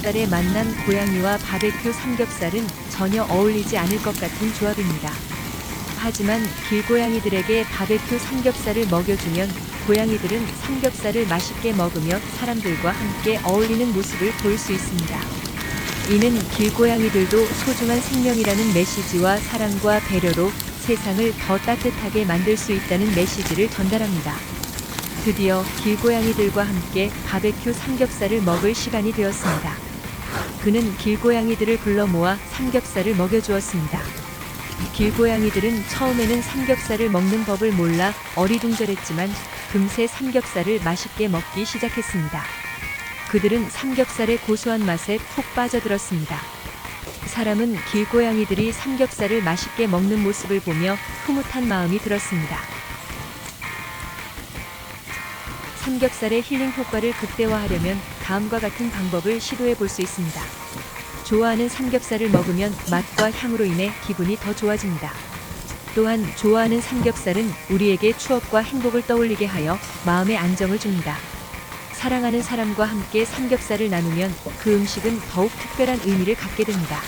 삼겹살에 만난 고양이와 바베큐 삼겹살은 전혀 어울리지 않을 것 같은 조합입니다. 하지만 길고양이들에게 바베큐 삼겹살을 먹여주면 고양이들은 삼겹살을 맛있게 먹으며 사람들과 함께 어울리는 모습을 볼 수 있습니다. 이는 길고양이들도 소중한 생명이라는 메시지와 사랑과 배려로 세상을 더 따뜻하게 만들 수 있다는 메시지를 전달합니다. 드디어 길고양이들과 함께 바베큐 삼겹살을 먹을 시간이 되었습니다. 그는 길고양이들을 불러 모아 삼겹살을 먹여주었습니다. 길고양이들은 처음에는 삼겹살을 먹는 법을 몰라 어리둥절했지만 금세 삼겹살을 맛있게 먹기 시작했습니다. 그들은 삼겹살의 고소한 맛에 푹 빠져들었습니다. 사람은 길고양이들이 삼겹살을 맛있게 먹는 모습을 보며 흐뭇한 마음이 들었습니다. 삼겹살의 힐링 효과를 극대화하려면 다음과 같은 방법을 시도해 볼 수 있습니다. 좋아하는 삼겹살을 먹으면 맛과 향으로 인해 기분이 더 좋아집니다. 또한 좋아하는 삼겹살은 우리에게 추억과 행복을 떠올리게 하여 마음의 안정을 줍니다. 사랑하는 사람과 함께 삼겹살을 나누면 그 음식은 더욱 특별한 의미를 갖게 됩니다.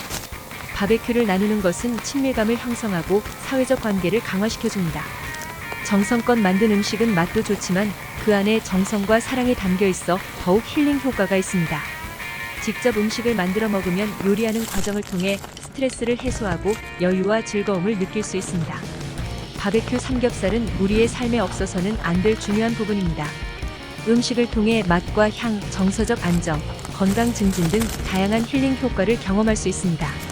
바베큐를 나누는 것은 친밀감을 형성하고 사회적 관계를 강화시켜줍니다. 정성껏 만든 음식은 맛도 좋지만 그 안에 정성과 사랑이 담겨 있어 더욱 힐링 효과가 있습니다. 직접 음식을 만들어 먹으면 요리하는 과정을 통해 스트레스를 해소하고 여유와 즐거움을 느낄 수 있습니다. 바베큐 삼겹살은 우리의 삶에 없어서는 안 될 중요한 부분입니다. 음식을 통해 맛과 향, 정서적 안정, 건강 증진 등 다양한 힐링 효과를 경험할 수 있습니다.